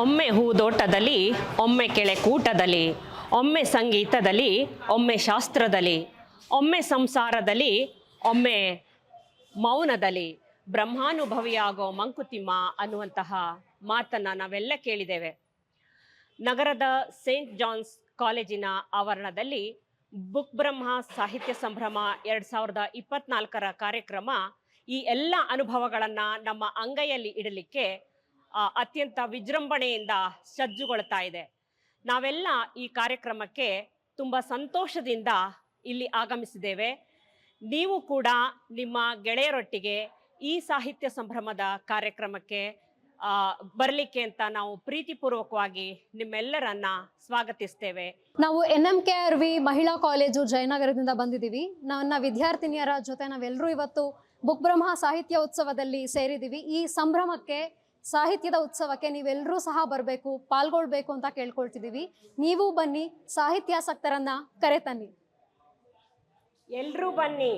ಒಮ್ಮೆ ಹೂದೋಟದಲ್ಲಿ ಒಮ್ಮೆ ಕೆಳೆ ಕೂಟದಲ್ಲಿ, ಒಮ್ಮೆ ಸಂಗೀತದಲ್ಲಿ, ಒಮ್ಮೆ ಶಾಸ್ತ್ರದಲ್ಲಿ, ಒಮ್ಮೆ ಸಂಸಾರದಲ್ಲಿ, ಒಮ್ಮೆ ಮೌನದಲ್ಲಿ ಬ್ರಹ್ಮಾನುಭವಿಯಾಗೋ ಮಂಕುತಿಮ್ಮ ಅನ್ನುವಂತಹ ಮಾತನ್ನು ನಾವೆಲ್ಲ ಕೇಳಿದ್ದೇವೆ. ನಗರದ ಸೇಂಟ್ ಜಾನ್ಸ್ ಕಾಲೇಜಿನ ಆವರಣದಲ್ಲಿ ಬುಕ್ ಬ್ರಹ್ಮ ಸಾಹಿತ್ಯ ಸಂಭ್ರಮ ಎರಡು ಸಾವಿರದ ಇಪ್ಪತ್ನಾಲ್ಕರ ಕಾರ್ಯಕ್ರಮ ಈ ಎಲ್ಲ ಅನುಭವಗಳನ್ನು ನಮ್ಮ ಅಂಗೈಯಲ್ಲಿ ಇಡಲಿಕ್ಕೆ ಅತ್ಯಂತ ವಿಜೃಂಭಣೆಯಿಂದ ಸಜ್ಜುಗೊಳ್ತಾ ಇದೆ. ನಾವೆಲ್ಲ ಈ ಕಾರ್ಯಕ್ರಮಕ್ಕೆ ತುಂಬ ಸಂತೋಷದಿಂದ ಇಲ್ಲಿ ಆಗಮಿಸಿದ್ದೇವೆ. ನೀವು ಕೂಡ ನಿಮ್ಮ ಗೆಳೆಯರೊಟ್ಟಿಗೆ ಈ ಸಾಹಿತ್ಯ ಸಂಭ್ರಮದ ಕಾರ್ಯಕ್ರಮಕ್ಕೆ ಬರಲಿಕ್ಕೆ ಅಂತ ನಾವು ಪ್ರೀತಿಪೂರ್ವಕವಾಗಿ ನಿಮ್ಮೆಲ್ಲರನ್ನ ಸ್ವಾಗತಿಸ್ತೇವೆ. ನಾವು N M K R V ಮಹಿಳಾ ಕಾಲೇಜು ಜಯನಗರದಿಂದ ಬಂದಿದ್ದೀವಿ. ನನ್ನ ವಿದ್ಯಾರ್ಥಿನಿಯರ ಜೊತೆ ನಾವೆಲ್ಲರೂ ಇವತ್ತು ಬುಕ್ ಬ್ರಹ್ಮ ಸಾಹಿತ್ಯ ಉತ್ಸವದಲ್ಲಿ ಸೇರಿದ್ದೀವಿ. ಈ ಸಂಭ್ರಮಕ್ಕೆ ಸಾಹಿತ್ಯದ ಉತ್ಸವಕ್ಕೆ ನೀವೆಲ್ಲರೂ ಸಹ ಬರಬೇಕು ಪಾಲ್ಗೊಳ್ಬೇಕು ಅಂತ ಕೇಳ್ಕೊಳ್ತಿದ್ದೀವಿ. ನೀವು ಬನ್ನಿ ಸಾಹಿತ್ಯಾಸಕ್ತರನ್ನ ಕರೆತನ್ನಿ. ಎಲ್ರೂ ಬನ್ನಿ.